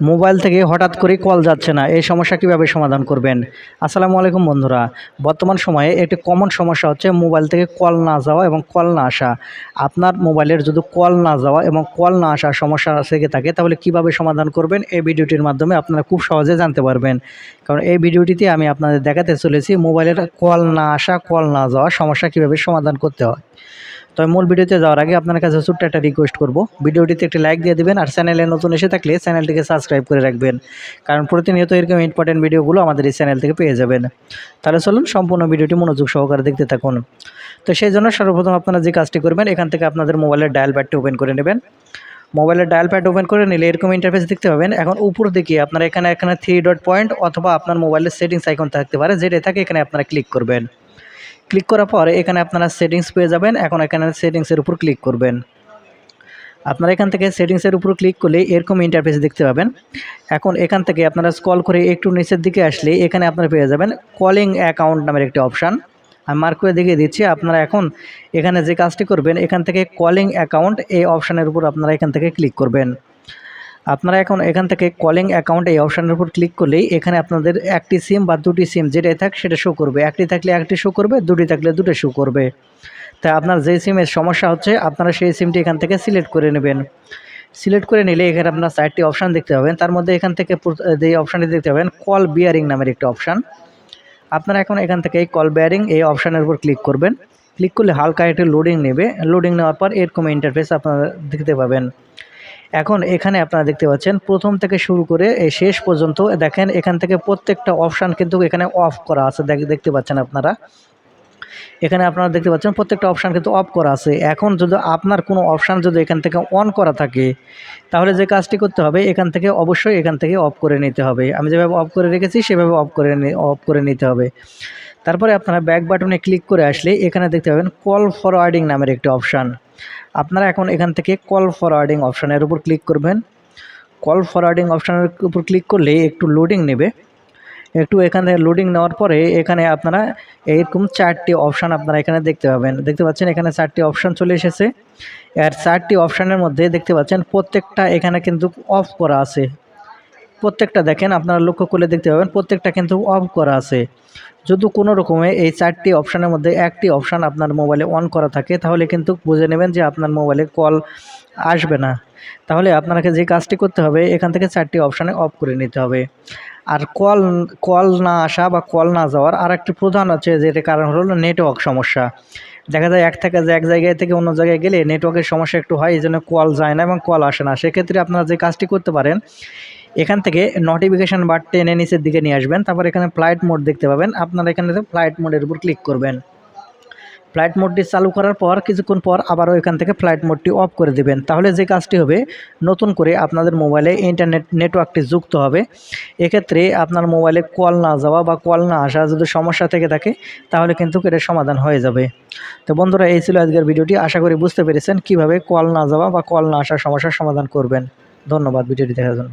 Mobile থেকে হঠাৎ করে কল যাচ্ছে না। এই সমস্যা কীভাবে সমাধান করবেন? আসসালামু আলাইকুম বন্ধুরা। বর্তমান সময়ে একটি কমন সমস্যা হচ্ছে মোবাইল থেকে কল না যাওয়া এবং কল না আসা। আপনার মোবাইলের যদি কল না যাওয়া এবং কল না আসার সমস্যা থেকে থাকে, তাহলে কীভাবে সমাধান করবেন? এই ভিডিওটির মাধ্যমে আপনারা খুব সহজে জানতে পারবেন। কারণ এই ভিডিওটিতে আমি আপনাদের দেখাতে চলেছি মোবাইলের কল না আসা, কল না যাওয়া সমস্যা কীভাবে সমাধান করতে হয়। তবে মূল ভিডিওতে যাওয়ার আগে আপনার কাছে ছোট্ট একটা রিকোয়েস্ট করব। ভিডিওটিতে একটি লাইক দিয়ে দিবেন আর চ্যানেলে নতুন এসে থাকলে চ্যানেলটিকে সাবস্ক্রাইব করে রাখবেন। কারণ প্রতিনিয়ত এরকম ইম্পর্টেন্ট ভিডিওগুলো আমাদের এই চ্যানেল থেকে পেয়ে যাবেন। তাহলে চলুন সম্পূর্ণ ভিডিওটি মনোযোগ সহকারে দেখতে থাকুন। তো সেই জন্য সর্বপ্রথম আপনারা যে কাজটি করবেন, এখান থেকে আপনাদের মোবাইলের ডায়াল প্যাডটি ওপেন করে নেবেন। মোবাইলের ডায়াল প্যাড ওপেন করে নিলে এরকম ইন্টারফেস দেখতে পাবেন। এখন উপর দিকে আপনারা এখানে এখানে থ্রি ডট পয়েন্ট অথবা আপনার মোবাইলের সেটিংস আইকন থাকতে পারে যেটা থাকে এখানে আপনারা ক্লিক করবেন। ক্লিক করার পরে এখানে আপনারা সেটিংস পেয়ে যাবেন। এখন এখানে সেটিংসের উপর ক্লিক করবেন। আপনারা এখান থেকে সেটিংসের উপর ক্লিক করলে এরকম ইন্টারফেস দেখতে পাবেন। এখন এখান থেকে আপনারা স্কল করে একটু নিচের দিকে আসলে এখানে আপনারা পেয়ে যাবেন কলিং অ্যাকাউন্ট নামের একটি অপশান আমি মার্ক করে দেখিয়ে দিচ্ছি, আপনারা এখন এখানে যে কাজটি করবেন, এখান থেকে কলিং অ্যাকাউন্ট এই অপশানের উপর আপনারা এখান থেকে ক্লিক করবেন। আপনারা এখন এখান থেকে কলিং অ্যাকাউন্ট এই অপশানের উপর ক্লিক করলেই এখানে আপনাদের একটি সিম বা দুটি সিম যেটাই থাক সেটা শো করবে। একটি থাকলে একটি শো করবে, দুটি থাকলে দুটো শো করবে। তাই আপনার যে সিমের সমস্যা হচ্ছে, আপনারা সেই সিমটি এখান থেকে সিলেক্ট করে নেবেন। সিলেক্ট করে নিলে এখানে আপনার চারটি অপশান দেখতে পাবেন। তার মধ্যে এখান থেকে যে অপশানটি দেখতে পাবেন কল বিয়ারিং নামের একটি অপশান আপনারা এখন এখান থেকে এই কল বিয়ারিং এই অপশানের উপর ক্লিক করবেন। ক্লিক করলে হালকা একটি লোডিং নেবে। লোডিং নেওয়ার পর এরকম ইন্টারফেস আপনারা দেখতে পাবেন। এখন এখানে আপনারা দেখতে পাচ্ছেন, প্রথম থেকে শুরু করে এই শেষ পর্যন্ত দেখেন এখান থেকে প্রত্যেকটা অপশান কিন্তু এখানে অফ করা আছে দেখতে পাচ্ছেন আপনারা। এখানে আপনারা দেখতে পাচ্ছেন প্রত্যেকটা অপশান কিন্তু অফ করা আছে। এখন যদি আপনার কোনো অপশান যদি এখান থেকে অন করা থাকে, তাহলে যে কাজটি করতে হবে, এখান থেকে অবশ্যই এখান থেকে অফ করে নিতে হবে। আমি যেভাবে অফ করে রেখেছি, সেভাবে অফ করে অফ করে নিতে হবে। তারপরে আপনারা ব্যাক বাটনে ক্লিক করে আসলে এখানে দেখতে পাবেন কল ফরওয়ার্ডিং নামের একটি অপশান আপনারা এখন এখান থেকে কল ফরওয়ার্ডিং অপশানের উপর ক্লিক করবেন। কল ফরওয়ার্ডিং অপশানের উপর ক্লিক করলে একটু লোডিং নেবে। একটু এখানে লোডিং নেওয়ার পরে এখানে আপনারা এরকম চারটি অপশান আপনারা এখানে দেখতে পাবেন। দেখতে পাচ্ছেন এখানে চারটি অপশান চলে এসেছে। আর চারটি অপশানের মধ্যে দেখতে পাচ্ছেন প্রত্যেকটা এখানে কিন্তু অফ করা আছে। প্রত্যেকটা দেখেন, আপনারা লক্ষ্য করলে দেখতে পাবেন, প্রত্যেকটা কিন্তু অফ করা আছে। যদি কোনো রকমে এই চারটি অপশানের মধ্যে একটি অপশান আপনার মোবাইলে অন করা থাকে, তাহলে কিন্তু বুঝে নেবেন যে আপনার মোবাইলে কল আসবে না। তাহলে আপনাকে যে কাজটি করতে হবে, এখান থেকে চারটি অপশানে অফ করে নিতে হবে। আর কল কল না আসা বা কল না যাওয়ার আর একটি প্রধান হচ্ছে যেটা কারণ হলো নেটওয়ার্ক সমস্যা। দেখা যায় এক থেকে এক জায়গায় থেকে অন্য জায়গায় গেলে নেটওয়ার্কের সমস্যা একটু হয়, এই জন্য কল যায় না এবং কল আসে না। সেক্ষেত্রে আপনারা যে কাজটি করতে পারেন এখান থেকে নোটিফিকেশান বার টেনে নিচের দিকে নিয়ে আসবেন। তারপর এখানে ফ্লাইট মোড দেখতে পাবেন। আপনারা এখানে ফ্লাইট মোডের উপর ক্লিক করবেন। ফ্লাইট মোডটি চালু করার পর, কিছুক্ষণ পর আবারও এখান থেকে ফ্লাইট মোডটি অফ করে দেবেন। তাহলে যে কাজটি হবে, নতুন করে আপনাদের মোবাইলে ইন্টারনেট নেটওয়ার্কটি যুক্ত হবে। এক্ষেত্রে আপনার মোবাইলে কল না যাওয়া বা কল না আসা যদি সমস্যা থেকে থাকে, তাহলে কিন্তু এটা সমাধান হয়ে যাবে। তো বন্ধুরা, এই ছিল আজকের ভিডিওটি। আশা করি বুঝতে পেরেছেন কীভাবে কল না যাওয়া বা কল না আসার সমস্যার সমাধান করবেন। ধন্যবাদ ভিডিওটি দেখার জন্য।